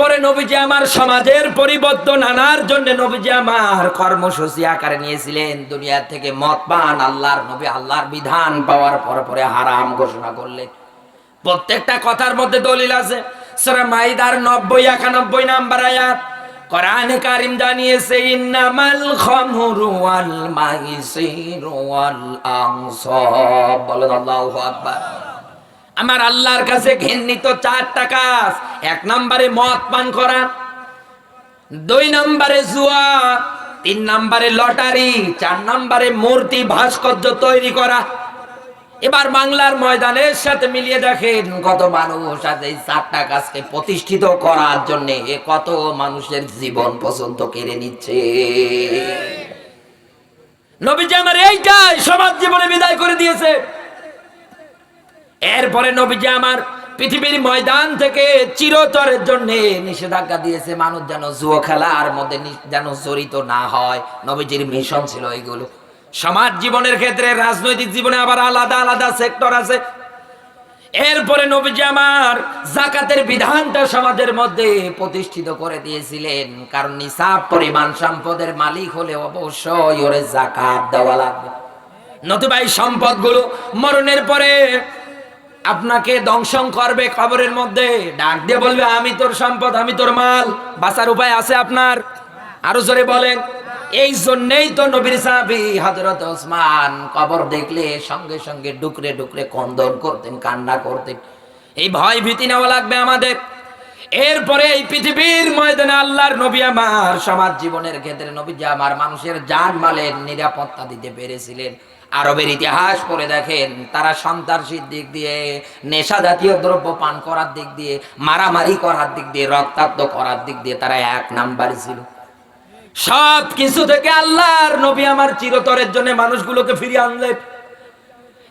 এরপরে নবীজি আমার সমাজের পরিবর্তন আনার জন্য নবীজি আমার কর্মসূচি আকারে নিয়েছিলেন। দুনিয়া থেকে মত পান, আল্লাহর নবী আল্লাহর বিধান পাওয়ার পরে পরে হারাম ঘোষণা করলেন। প্রত্যেকটা কথার মধ্যে দলিল আছে। সূরা মাইদার 90 91 নাম্বার আয়াত। কোরআনে কারিম জানিয়েছে, ইন্নামাল খামরু ওয়াল মাইসিরু ওয়াল আনসাব বলেন আল্লাহু আকবার। আমার আল্লাহর কাছে ঘৃণিত চারটা কাজ। এক নম্বরে মদ পান করা, দুই নম্বরে জুয়া, তিন নম্বরে লটারি, চার নম্বরে মূর্তি ভাস্কর্য তৈরি করা। এবার বাংলার ময়দানের সাথে মিলিয়ে দেখেন কত মানুষ আজ এই চারটা কাজকে প্রতিষ্ঠিত করার জন্য কত মানুষের জীবন পছন্দ কেড়ে নিচ্ছে। নবীজি আমার এইটাই সমাজ জীবনে বিদায় করে দিয়েছে। এরপরে নবীজি আমার পৃথিবীর ময়দান থেকে চিরতরের জন্য নিষেধাজ্ঞা দিয়েছে, মানুষ যেন জুয়ো খেলার মধ্যে যেন জড়িত না হয়। নবীজির মিশন ছিল এইগুলো। সমাজ জীবনের ক্ষেত্রে, রাজনৈতিক জীবনে আবার আলাদা আলাদা সেক্টর আছে। এরপরে নবীজি আমার জাকাতের বিধানটা সমাজের মধ্যে প্রতিষ্ঠিত করে দিয়েছিলেন। কারণ নিসাব পরিমাণ সম্পদের মালিক হলে অবশ্যই ওরে জাকাত দেওয়া লাগবে। নতুবা এই সম্পদগুলো মরণের পরে আপনাকে দংশন করবে কবরের মধ্যে। ডাক দিয়ে বলবে, আমি তোর সম্পদ, আমি তোর মাল। বাঁচার উপায় আছে আপনার? আরও জোরে বলেন, এই জন্যই তো নবীর সাহাবি হযরত ওসমান কবর দেখলে সঙ্গে সঙ্গে ডুকরে ডুকরে কন্দন করতেন, কান্না করতেন। এই ভয় ভীতি নেওয়া লাগবে আমাদের। এরপরে এই পৃথিবীর ময়দানে আল্লাহর নবী আমার সমাজ জীবনের ক্ষেত্রে নবী আমার মানুষের জান মালের নিরাপত্তা দিতে পেরেছিলেন। আরবের ইতিহাস পড়ে দেখেন, তারা সন্ত্রাসীর দিক দিয়ে, নেশা জাতীয় দ্রব্য পান করার দিক দিয়ে, মারামারি করার দিক দিয়ে, রক্তাক্ত করার দিক দিয়ে তারা এক নাম্বার ছিল। সব কিছু থেকে আল্লাহর নবী আমার চিরতরের জন্য মানুষগুলোকে ফিরিয়ে আনলেন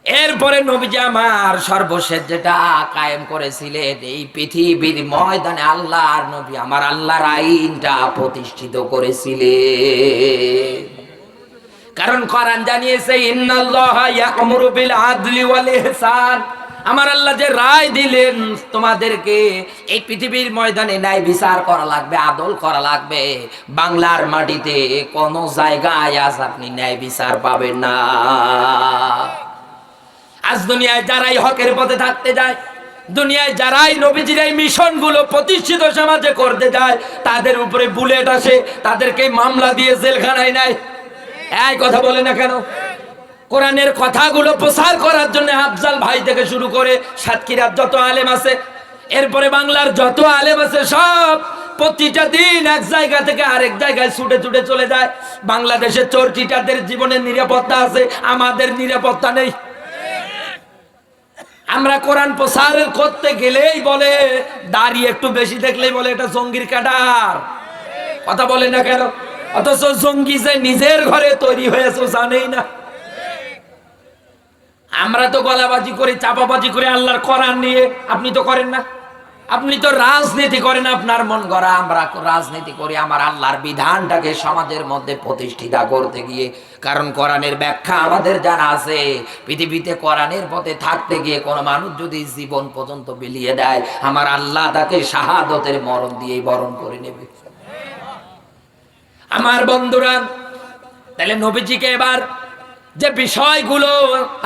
এরপরে নবীজি আমার সর্বশেষ যেটা কায়েম করেছিলেন, এই পৃথিবীর ময়দানে আল্লাহর নবী আমার আল্লাহর আইনটা প্রতিষ্ঠিত করেছিলেন। কারণ কোরআন জানিয়েছে, ইন্নাল্লাহা ইয়া'মুরু বিল আদলি ওয়াল ইহসান। আমার আল্লাহ যে রায় দিলেন, তোমাদেরকে এই পৃথিবীর ময়দানে ন্যায় বিচার করা লাগবে, আদল করা লাগবে। বাংলার মাটিতে কোন জায়গায় আজ আপনি ন্যায় বিচার পাবেন না। আজ দুনিয়ায় যারাই হকের পথে থাকতে যায়, দুনিয়ায় যারাই নবীজির এই মিশনগুলো প্রতিষ্ঠিত সমাজে করতে যায়, তাদের উপরে বুলেট আসে, তাদেরকে মামলা দিয়ে জেলখানায় নেয়। এই কথা বলে না কেন? কোরআনের কথাগুলো প্রচার করার জন্য আফজাল ভাই থেকে শুরু করে সাতক্ষীরার যত আলেম আছে, এরপরে বাংলার যত আলেম আছে, সব প্রতিটা দিন এক জায়গা থেকে আরেক জায়গায় ছুটে ছুটে চলে যায়। বাংলাদেশের চোরটিটাদের জীবনের নিরাপত্তা আছে, আমাদের নিরাপত্তা নেই। আমরা কোরআন প্রসার করতে গেলেই বলে, দাড়ি একটু বেশি দেখলেই বলে, এটা জঙ্গির ক্যাডার। কথা বলে না কেন? অথচ জঙ্গি যে নিজের ঘরে তৈরি হয়েছে, জানেই না। আমরা তো গলাবাজি করি, চাপাবাজি করে, আল্লাহর কোরআন নিয়ে। আপনি তো করেন না। আপনি তো রাজনীতি করেন, আপনার মন গড়া। আমরা রাজনীতি করি, আমার আল্লাহর বিধানটাকে সমাজের মধ্যে প্রতিষ্ঠিতা করতে গিয়ে। কারণ কোরআনের ব্যাখ্যা আমাদের জানা আছে। পৃথিবীতে কোরআনের পথে থাকতে গিয়ে কোনো মানুষ যদি জীবন পর্যন্ত বিলিয়ে দেয়, আমার আল্লাহ তাকে শাহাদতের মরণ দিয়েই বরণ করে নেবে। আমার বন্ধুরা, তাহলে নবীজিকে এবার যে বিষয়গুলো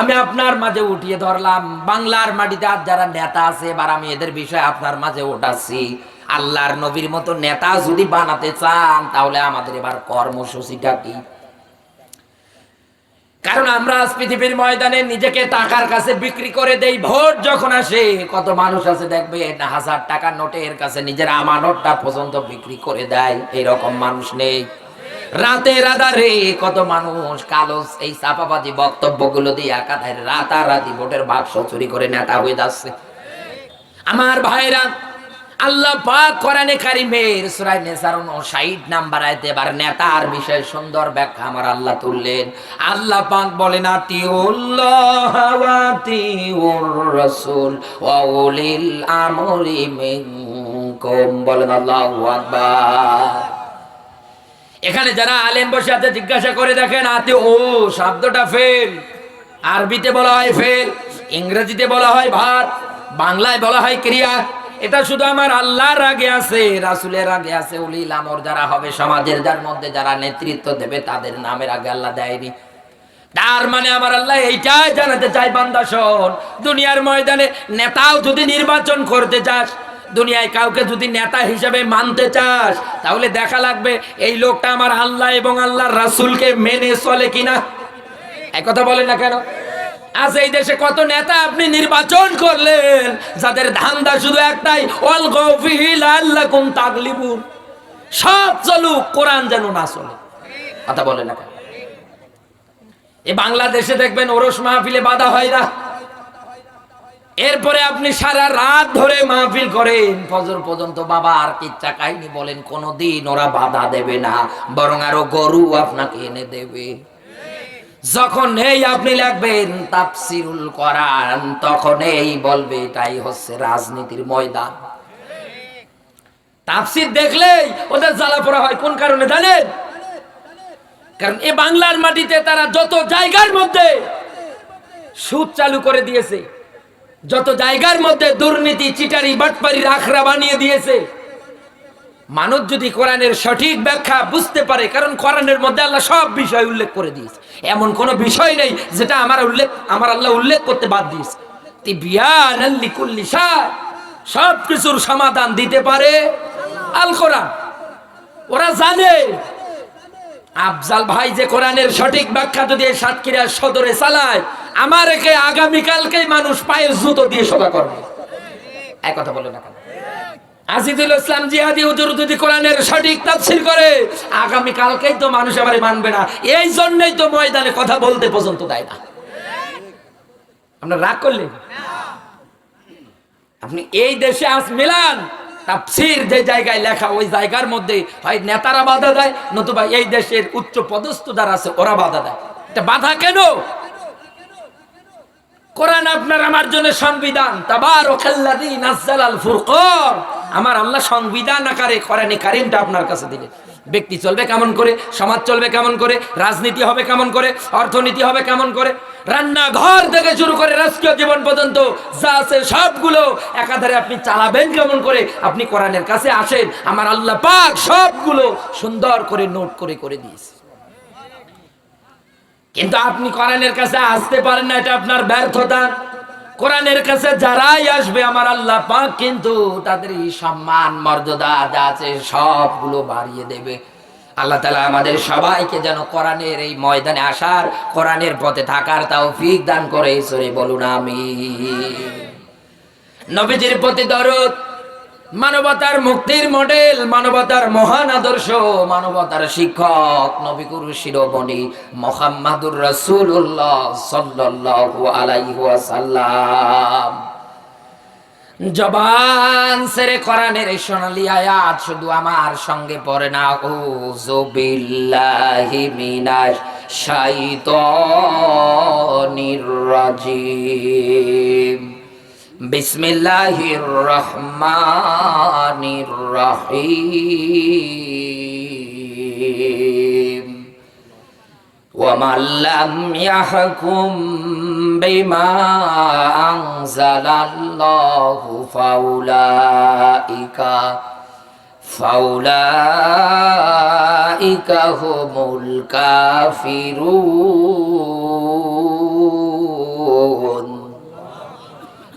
আমি আপনার মাঝে উঠিয়ে ধরলাম, বাংলার মাটিতে আর যারা নেতা আছে, এবার আমি এদের বিষয়ে আপনার মাঝে ওঠাচ্ছি আল্লাহর নবীর মতো নেতা যদি বানাতে চান, তাহলে আমাদের এবার কর্মসূচিটা কি? কারণ আমরা আজ পৃথিবীর ময়দানে নিজেকে টাকার কাছে বিক্রি করে দেই, ভোট যখন আসে, কত মানুষ আছে দেখবে হাজার টাকার নোটের কাছে নিজের আমানতটা পর্যন্ত বিক্রি করে দেয়, এরকম মানুষ নেই। রাতে রাদারে কত মানুষ কালো এই চাপাবাজি বক্তব্যগুলো দিয়ে একাধারে রাতারাতি ভোটের বাক্স চুরি করে নেতা হয়ে যাচ্ছে। আমার ভাইরা আল্লাহ পাক কোরআনে কারিমের সূরা নিসার 59 নাম্বার আয়াতে এবার নেতার বিষয়ে সুন্দর ব্যাখ্যা আমার আল্লাহ তুললেন। আল্লাহ পাক বলেন, আতিউল্লাহ ওয়া আতিউর রাসূল ওয়া উলিল আমরি মিনকুম। বলেন, আল্লাহু আকবার। এখানে যারা আলেম বসে আছে, জিজ্ঞাসা করে দেখেন আতে ও শব্দটা ফেল। আরবিতে বলা হয় ফেল, ইংরেজিতে বলা হয় ভাত, বাংলায় বলা হয় ক্রিয়া। এটা শুধু আমার আল্লাহর আগে আছে, রাসুলের আগে আছে, উলিল আমর যারা হবে সমাজের, যার মধ্যে যারা নেতৃত্ব দেবে তাদের নামের আগে আল্লাহ দেয়নি। তার মানে আমার আল্লাহ এইটাই জানাতে চাই বান্দা শোন, দুনিয়ার ময়দানে নেতাও যদি নির্বাচন করতে চাস, দুনিয়ায় কাউকে যদি নেতা হিসেবে মানতে চাস, তাহলে দেখা লাগবে এই লোকটা আমার আল্লাহ এবং আল্লাহর রাসূলকে মেনে চলে কিনা। এক কথা বলেন না কেন? আজ এই দেশে কত নেতা আপনি নির্বাচন করলেন? যাদের ধান্দা শুধু একটাই অল গফিল আল্লাকুম তাগলিবুন। সব চলুক কোরআন যেন না চলে। কথা বলেন না এই বাংলাদেশে দেখবেন ওরস মাহফিলে বাধা হয় না। এরপরে আপনি সারা রাত ধরে মাহফিল করেন। ফজর পর্যন্ত বাবা আর কিচ্ছা কাহিনী বলেন, কোনদিন ওরা বাধা দেবে না, বরং আরও গরু আপনাকে এনে দেবে। যখন এই আপনি লাগবেন তাফসিরুল কোরআন, তখন এই বলবে, এটাই হচ্ছে রাজনীতির ময়দান। তাফসির দেখলেই ওদের জ্বালা পড়া হয়। কোন কারণে জানেন? কারণ এ বাংলার মাটিতে তারা যত জায়গার মধ্যে সুদ চালু করে দিয়েছে, যত জায়গার মধ্যে দুর্নীতি, চিটারি, বাটপারি আখড়া বানিয়ে দিয়েছে মানুষ যদি কোরআনের সঠিক ব্যাখ্যা বুঝতে পারে, কারণ কোরআনের মধ্যে আল্লাহ সব বিষয় উল্লেখ করে দিয়েছে। এমন কোন বিষয় নেই যেটা আমার উল্লেখ, আমার আল্লাহ উল্লেখ করতে বাদ দিয়েছে। সব কিছুর সমাধান দিতে পারে আল কোরআন। ওরা জানে। আফজাল ভাই যে কোরআনের সঠিক ব্যাখ্যা যদি এই সাতক্ষীরা সদরে চালায় আমার একে আগামীকালকেই মানুষ পায়ের জুতো দিয়ে সদা করবে। এক কথা বলে না আজিদুল ইসলাম জিহাদি হুজুর যদি কোরআনের সঠিক তাফসীর করে আগামী কালকেই তো মানুষ আবার মানবে না। এই জন্যই তো ময়দানে কথা বলতে পর্যন্ত দেয় না। আপনার রাগ করলেন? আপনি এই দেশে আজ মিলান, তাফসীর যে জায়গায় লেখা, ওই জায়গার মধ্যে হয় নেতারা বাধা দেয়, নতুবা এই দেশের উচ্চ পদস্থ যারা আছে, ওরা বাধা দেয়। এটা বাধা কেন? কোরআন আপনার আমার জন্য সংবিধান। তাবারাকাল্লাযী নাযালাল ফুরকান। আমার আল্লাহ সংবিধান আকারে, কোরআনে কারীমটা আপনার কাছে দিলেন। ব্যক্তি চলবে কেমন করে, সমাজ চলবে কেমন করে, রাজনীতি হবে কেমন করে, অর্থনীতি হবে কেমন করে রান্না ঘর থেকে শুরু করে রাষ্ট্রীয় জীবন পর্যন্ত যা আছে সবগুলো একাধারে আপনি চালাবেন কেমন করে, আপনি কোরআনের কাছে আসেন, আমার আল্লাহ পাক সবগুলো সুন্দর করে নোট করে করে দিয়েছে। কিন্তু আপনি কোরআনের কাছে আসতে পারেন না, এটা আপনার ব্যর্থতা। কোরআনের কাছে যারাই আসবে, আমার আল্লাহ পাক কিন্তু তাদের সম্মান, মর্যাদা যা আছে সবগুলো বাড়িয়ে দেবে। আল্লাহ তালা আমাদের সবাইকে যেন কোরআনের এই ময়দানে আসার, কোরআনের পথে থাকার তাও ফিক দান করে সরে বলুন আমি নবীজির প্রতি দরদ মানবতার মুক্তির মডেল, মানবতার মহান আদর্শ, মানবতার শিক্ষক, নবী গুরু শিরোমণি মোহাম্মদুর রাসূলুল্লাহ সাল্লাল্লাহু জবান সেরে কোরআনের সোনালী আয়াত শুধু আমার সঙ্গে পড়ে না ও জবিল্লাহি মিনাশ শাইতানির বিসমিল্লাহির রহমানির রহিম ومن لم يحكم بما أنزل الله فأولئك فأولئك هم الكافرون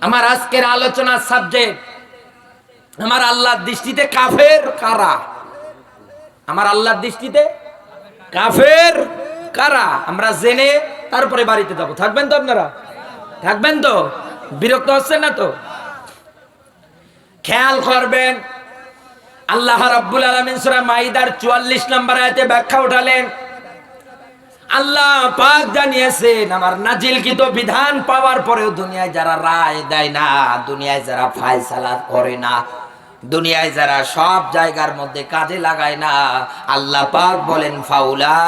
আমার আজকের আলোচনার সাবজেক্ট আমার আল্লাহর দৃষ্টিতে কাফের কারা? আমার আল্লাহর দৃষ্টিতে কাফের কারা? আমরা জেনে তারপরে বাড়িতে যাব। থাকবেন তো আপনারা? থাকবেন তো? বিরক্ত হচ্ছেন না তো? খেয়াল করবেন, আল্লাহ রাব্বুল আলামিন সূরা মাইদার 44 নম্বর আয়াতে ব্যাখ্যা উঠালেন আল্লাহ পাক জানিয়েছেন, আমার নাজিলকৃত বিধান পাওয়ার পরেও দুনিয়ায় যারা রায় দেয় না, দুনিয়ায় যারা ফায়সালা করে না, দুনিয়ায় যারা সব জায়গার মধ্যে কাজে লাগায় না, আল্লাহ পাক বলেন ফাউলা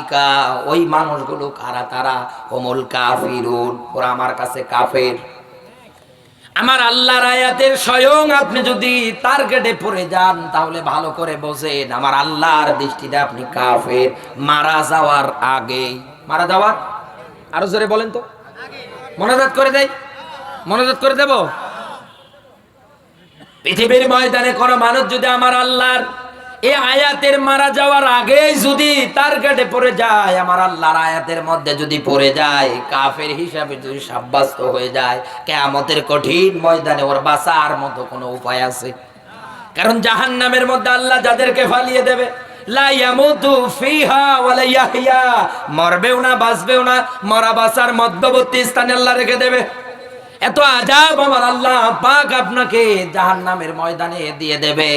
ইকা ওই মানুষগুলো কারা তারা? কোমল কাফিরুন, ওরা আমার কাছে কাফের। আমার আল্লাহর আয়াতের স্বয়ং আপনি যদি টার্গেটে পড়ে যান, তাহলে ভালো করে বোঝেন, আমার আল্লাহর দৃষ্টিতে আপনি কাফের। মারা যাওয়ার আগে, মারা যাওয়ার? আরও জোরে বলেন তো। মনোজাত করে দেয় মনোজাত করে দেব? পৃথিবীর ময়দানে কোনো মানুষ যদি আমার আল্লাহর এই আয়াতের মারা যাওয়ার আগেই যদি তার কাটে পড়ে যায়, আমার আল্লাহর আয়াতের মধ্যে যদি পড়ে যায়, কাফের হিসাবে যদি সাব্যস্ত হয়ে যায়, কেয়ামতের কঠিন ময়দানে ওর বাঁচার মতো কোনো উপায় আছে? কারণ জাহান নামের মধ্যে আল্লাহ যাদেরকে ফালিয়ে দেবে মরবেও না, বাঁচবেও না, মরা বাঁচার মধ্যবর্তী স্থানে আল্লাহ রেখে দেবে। এত আজাব আমার আল্লাহ পাক আপনাকে জাহান্নামের ময়দানে দিয়ে দেবে।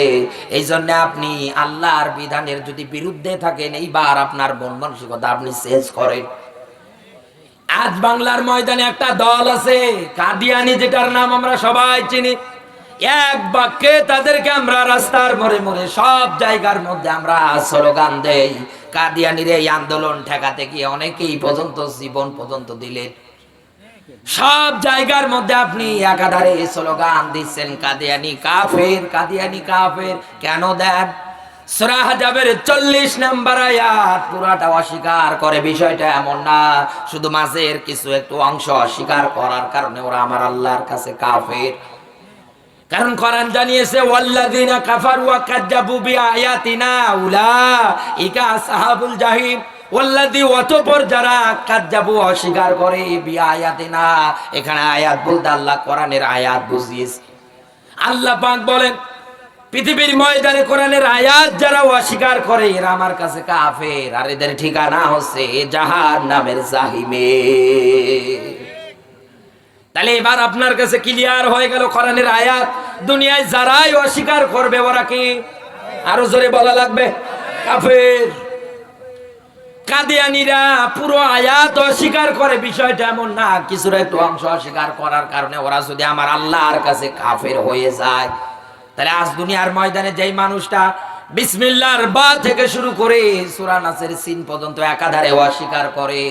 এই জন্য আপনি আল্লাহর বিধানের যদি বিরুদ্ধে থাকেন, এইবার আপনার মন মানসিকতা আপনি চেঞ্জ করেন। আজ বাংলার ময়দানে একটা দল আছে, কাদিয়ানি যেটার নাম আমরা সবাই চিনি। এক বাক্যে তাদেরকে আমরা রাস্তার মোড়ে মোড়ে সব জায়গার মধ্যে আমরা স্লোগান দেই। কাদিয়ানির এই আন্দোলন ঠেকাতে গিয়ে অনেকেই পর্যন্ত জীবন পর্যন্ত দিলেন। সব জায়গার মধ্যে আপনি একাধারে স্লোগান দিচ্ছেন, কাদিয়ানি কাফের কাদিয়ানি কাফের। কেন দেন? সূরা হাজাবের 40 নাম্বার আয়াত পুরাটা অস্বীকার করে, বিষয়টা এমন না, শুধু মাঝের কিছু একটু অংশ অস্বীকার করার কারণে ওরা আমার আল্লাহর কাছে কাফের। কারণ কোরআন জানিয়েছে ওয়া কাযযাবু বিআয়াতিনা উলাইকা আসহাবুল জাহিম ওয়াল্লাযী অতঃপর যারা কাযযাবু অস্বীকার করে বিআয়াতিনা এখানে আয়াত বলতে আল্লাহ কোরআনের আয়াত বুঝিয়েছে। আল্লাহ পাক বলেন, পৃথিবীর ময়দানে কোরআনের আয়াত যারা অস্বীকার করে, এরা আমার কাছে কাফের, আর এদের ঠিকানা হচ্ছে জাহান্নামের জাহিমে। তাহলে এবার আপনার কাছে ক্লিয়ার হয়ে গেল কোরআনের আয়াত। দুনিয়ায় যারাই অস্বীকার করবে, ওরা কি? আরও জোরে বলা লাগবে? কাফের। কাদিয়ানিরা পুরো আয়াত অস্বীকার করে, বিষয়টা এমন না কিছুটা একটু অংশ অস্বীকার করার কারণে ওরা যদি আমার আল্লাহর কাছে কাফের হয়ে যায়, তাহলে আজ দুনিয়ার ময়দানে যেই মানুষটা বিসমিল্লাহর বা থেকে শুরু করে সূরা নাসের সিন পর্যন্ত একাধারে অস্বীকার করে,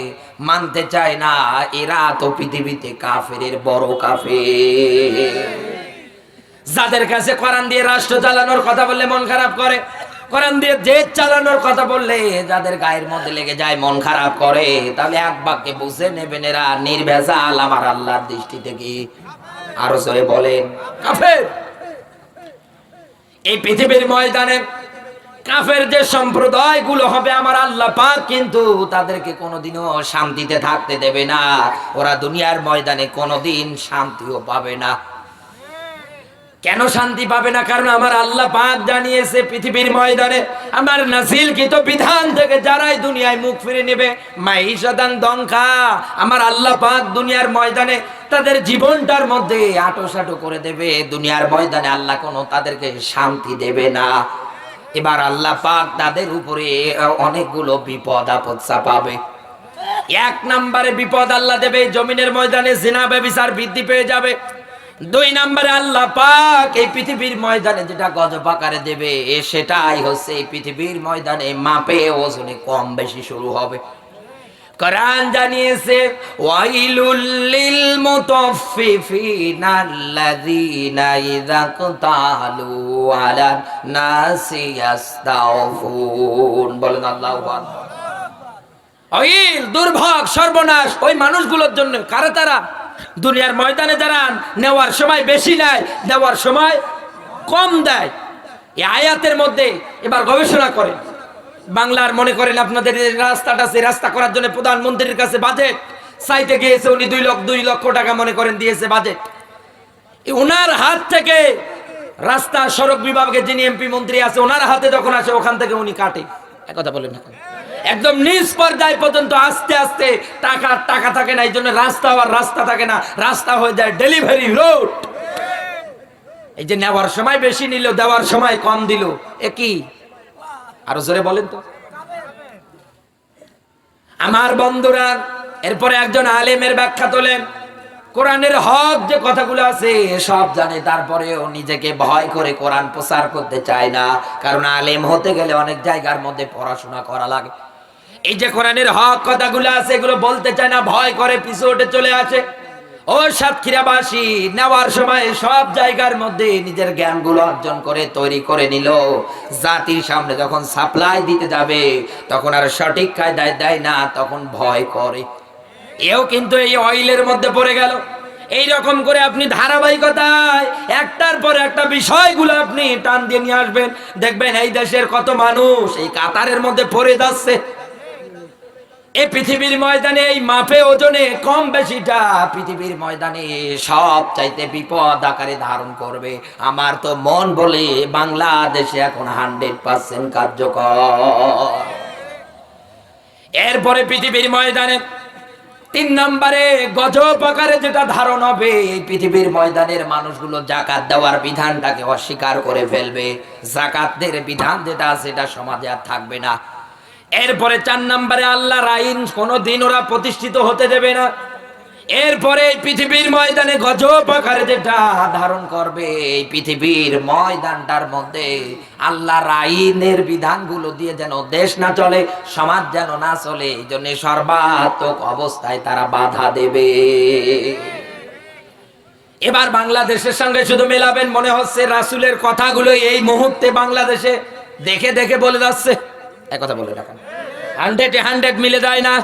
মানতে চায় না, এরা তো পৃথিবীতে কাফের বড় কাফের। যাদের কাছে কোরআন দিয়ে রাষ্ট্র চালানোর কথা বললে মন খারাপ করে কোরআন দিয়ে যে চালানোর কথা বললে, যাদের গায়ের মধ্যে লেগে যায়, মন খারাপ করে, তাহলে এক বাক্যে বুঝে নেবেন এরা নির্ভেজাল। আমার আল্লাহর দৃষ্টি থেকে আরও জোরে বলেন? কাফের! এই পৃথিবীর ময়দানে কাফের যে সম্প্রদায়গুলো হবে, আমার আল্লাহ পাক কিন্তু তাদেরকে কোনোদিনও শান্তিতে থাকতে দেবে না। ওরা দুনিয়ার ময়দানে কোনোদিন শান্তিও পাবে না। কেন শান্তি পাবে না? কারণ আমার আল্লাহ পাক জানিয়েছে পৃথিবীর ময়দানে। আমার নাসিল তো বিধান থেকে যারাই দুনিয়ায় মুখ ফিরে নেবে, মাইশাদান দংখা। আমার আল্লাহ পাক দুনিয়ার ময়দানে তাদের জীবনটার মধ্যে আটোসাটো করে দেবে। দুনিয়ার ময়দানে আল্লাহ কোনো তাদেরকে শান্তি দেবে না। এবার আল্লাহ পাক তাদের উপরে অনেকগুলো বিপদ, আপদ চাপাবে। এক নম্বরে বিপদ আল্লাহ দেবে জমিনের ময়দানে জিনা ব্যবিচার বৃদ্ধি পেয়ে যাবে। দুই নম্বরে আল্লাহ পাক এই পৃথিবীর ময়দানে যেটা গজব আকারে দেবে, এ সেটাই হচ্ছে এই পৃথিবীর ময়দানে মাপে ওজনে কম বেশি শুরু হবে। কোরআন জানিয়েছে, ওয়াইলুল লিল মুতাফফিফিনা আল্লাযীনা ইযা ক্তালু আলান নাসি ইয়াস্তাউফুন। বলেন আল্লাহু আকবার। অইল দুর্ভোগ, সর্বনাশ, ওই মানুষগুলোর জন্য, কারা তারা? দুনিয়ার ময়দানে যারা নেওয়ার সময় বেশি নেয়, দেওয়ার সময় কম দেয়। এই আয়াতের মধ্যে এবার গবেষণা করেন। বাংলার মনে করেন আপনাদের রাস্তাটা আছে রাস্তা করার জন্য প্রধানমন্ত্রীর কাছে বাজেট। চাইতে গিয়েছে উনি দুই লক্ষ দুই লক্ষ টাকা মনে করেন দিয়েছে বাজেট। ওনার হাত থেকে রাস্তা সড়ক বিভাগে যিনি এমপি মন্ত্রী আছে, ওনার হাতে যখন আসে, ওখান থেকে উনি কাটে। কথা বলেন না একদম নিজ পর্যায় পর্যন্ত আস্তে আস্তে টাকা টাকা থাকে না এই জন্য রাস্তা আর রাস্তা থাকে না, রাস্তা হয়ে যায় ডেলিভারি রোড এই যে নেওয়ার সময় বেশি নিল, দেওয়ার সময় কম দিল, এ কি? আরও জোরে বলেন তো। আমার বন্ধুরা, এরপরে একজন আলেমের ব্যাখ্যা তোলেন। কোরআনের হক যে কথাগুলো আছে, সব জানে, তারপরেও নিজেকে ভয় করে কোরআন প্রচার করতে চায় না। কারণ আলেম হতে গেলে অনেক জায়গার মধ্যে পড়াশোনা করা লাগে। এই যে কোরআনের হক কথাগুলো আছে, এগুলো বলতে চায় না, ভয় করে পিছু উঠে চলে আসে। ও সাতক্ষীরাবাসী, নেওয়ার সময় সব জায়গার মধ্যে নিজের জ্ঞানগুলো অর্জন করে, তৈরি করে নিল। জাতির সামনে যখন সাপ্লাই দিতে যাবে, তখন আর সঠিক কায়দায় দেয় না, তখন ভয় করে। এও কিন্তু এই অয়েলের মধ্যে পড়ে গেল। এই রকম করে আপনি ধারাবাহিকতায় একটার পর একটা বিষয়গুলো আপনি টান দিয়ে নিয়ে আসবেন। দেখবেন এই দেশের কত মানুষ এই কাতারের মধ্যে পড়ে যাচ্ছে। এই পৃথিবীর ময়দানে এই মাপে ওজনে কম বেশিটা পৃথিবীর ময়দানে সব চাইতে বিপদ আকারে ধারণ করবে। আমার তো মন বলে বাংলাদেশে এখন হান্ড্রেড পার্সেন্ট কার্যকর। এরপরে পৃথিবীর ময়দানে তিন নম্বরে, গজব আকারে যেটা ধারণ হবে, এই পৃথিবীর ময়দানের মানুষগুলো জাকাত দেওয়ার বিধানটাকে অস্বীকার করে ফেলবে। জাকাতদের বিধান যেটা, সেটা সমাজে আর থাকবে না। এরপরে চার নম্বরে, আল্লাহর আইন কোনোদিন ওরা প্রতিষ্ঠিত হতে দেবে না। এরপরে এই পৃথিবীর ময়দানে গজব আকারে যেটা ধারণ করবে, এই পৃথিবীর ময়দানটার মধ্যে আল্লাহর আইনের বিধানগুলো দিয়ে যেন দেশ না চলে, সমাজ যেন না চলে, এই জন্য সর্বাত্মক অবস্থায় তারা বাধা দেবে। এবার বাংলাদেশের সঙ্গে শুধু মেলাবেন মনে হচ্ছে, রাসুলের কথাগুলো এই মুহূর্তে বাংলাদেশে দেখে দেখে বলে যাচ্ছে। এক কথা বলে রাখেন। হান্ড্রেড হান্ড্রেড মিলে যায় না।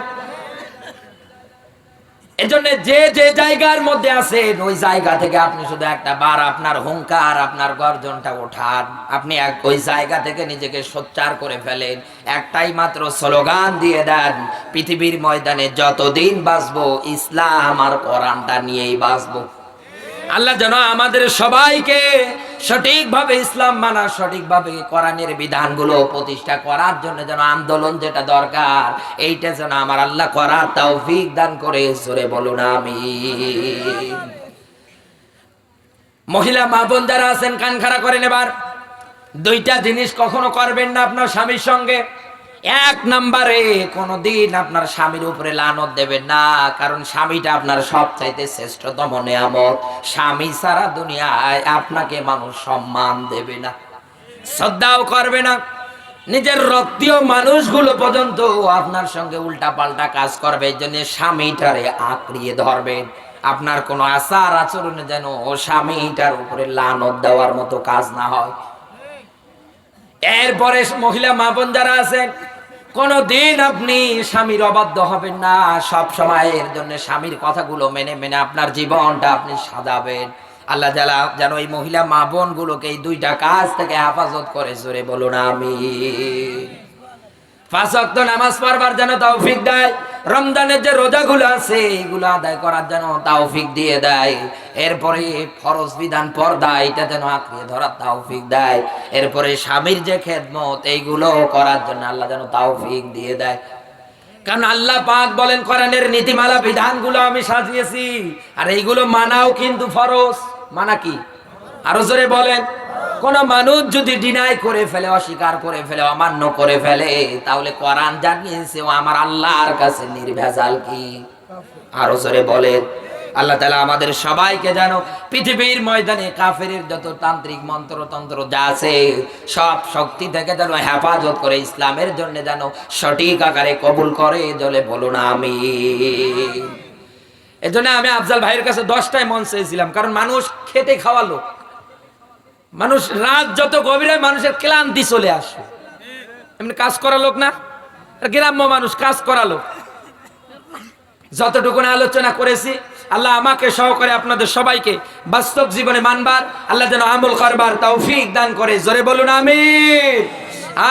এজন্য যে যে জায়গার মধ্যে আছেন, ওই জায়গা থেকে আপনি শুধু একটা বার আপনার হুঙ্কার, আপনার গর্জনটা ওঠান। আপনি এক, ওই জায়গা থেকে নিজেকে সোচ্চার করে ফেলেন। একটাই মাত্র স্লোগান দিয়ে দেন, পৃথিবীর ময়দানে যতদিন বাঁচবো, ইসলাম আর কোরআনটা নিয়েই বাঁচবো। আল্লাহ যেন আমাদের সবাইকে সঠিকভাবে ইসলাম মানা সঠিকভাবে কোরআনের বিধানগুলো প্রতিষ্ঠা করার জন্য যেন আন্দোলন যেটা দরকার, এইটা যেন আমার আল্লাহ করার তৌফিক দান করে। জোরে বলুন আমি মহিলা, মা বোন যারা আছেন, কান খাড়া করেন এবার। দুইটা জিনিস কখনো করবেন না আপনার স্বামীর সঙ্গে। এক নম্বরে কোনদিন আপনার স্বামীর উপরে লানত দেবেন না, কারণ স্বামীটা আপনার সবচাইতে শ্রেষ্ঠতম নিয়ামত। স্বামী সারা দুনিয়ায় আপনাকে মানুষ সম্মান দেবে না, শ্রদ্ধাও করবে না। নিজের রক্তীয় মানুষগুলো পর্যন্ত আপনার সঙ্গে উল্টা পাল্টা কাজ করবে, এই জন্য স্বামীটারে আঁকড়িয়ে ধরবেন। আপনার কোনো আচার আচরণে যেন ও স্বামীটার উপরে লানত দেওয়ার মতো কাজ না হয়। এরপরে মহিলা মা বোন যারা আছেন কোনদিন আপনি স্বামীর অবাধ্য হবেন না। সব সময়ের জন্য স্বামীর কথাগুলো মেনে মেনে আপনার জীবনটা আপনি সাজাবেন। আল্লাহ জালা যেন এই মহিলা মা বোনগুলোকে এই দুইটা কাজ থেকে হেফাজত করে। জোরে বলুন আমি পাঁচ নামাজ পড়বার যেন তৌফিক দেয়। রমজানের যে রোজাগুলো আছে, এগুলো আদায় করার যেন তৌফিক দিয়ে দেয়। এরপরে ফরজ বিধান পর্দা, এটা যেন আঁকড়িয়ে ধরার তৌফিক দেয়। এরপরে স্বামীর যে খেদমত, এইগুলো করার জন্য আল্লাহ যেন তৌফিক দিয়ে দেয়। কারণ আল্লাহ পাক বলেন, কোরআনের নীতিমালা, বিধানগুলো আমি সাজিয়েছি। আর এইগুলো মানাও কিন্তু ফরজ। মানা কি? আরও জোরে বলেন। কোন মানুষ যদি ডিনাই করে ফেলে, অস্বীকার করে ফেলে, অমান্য করে ফেলে, তাহলে কোরআন জানিয়েছে, ও আমার আল্লাহর কাছে নির্ভেজাল কি? আরও জোরে বলেন আল্লাহ তালা আমাদের সবাইকে জানো, পৃথিবীর ময়দানে কাফের যত তান্ত্রিক মন্ত্রতন্ত্র যা আছে, সব শক্তি থেকে যেন হেফাজত করে ইসলামের জন্য যেন সঠিক আকারে কবুল করে, জলে বলুন আমি এজন্য আমি আফজাল ভাইয়ের কাছে দশটায় মন চেয়েছিলাম, কারণ মানুষ খেতে খাওয়ালো মানুষ রাত যত গভীরে মানুষের ক্লান্তি চলে আসে। এমনি কাজ করা লোক না? গ্রাম্য মানুষ, কাজ করা লোক। যতটুকু আলোচনা করেছি, আল্লাহ আমাকে সহকারে আপনাদের সবাইকে বাস্তব জীবনে মানবার, আল্লাহ যেন আমল করবার তৌফিক দান করে। জোরে বলুন আমি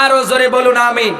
আরও জোরে বলুন, আমিন।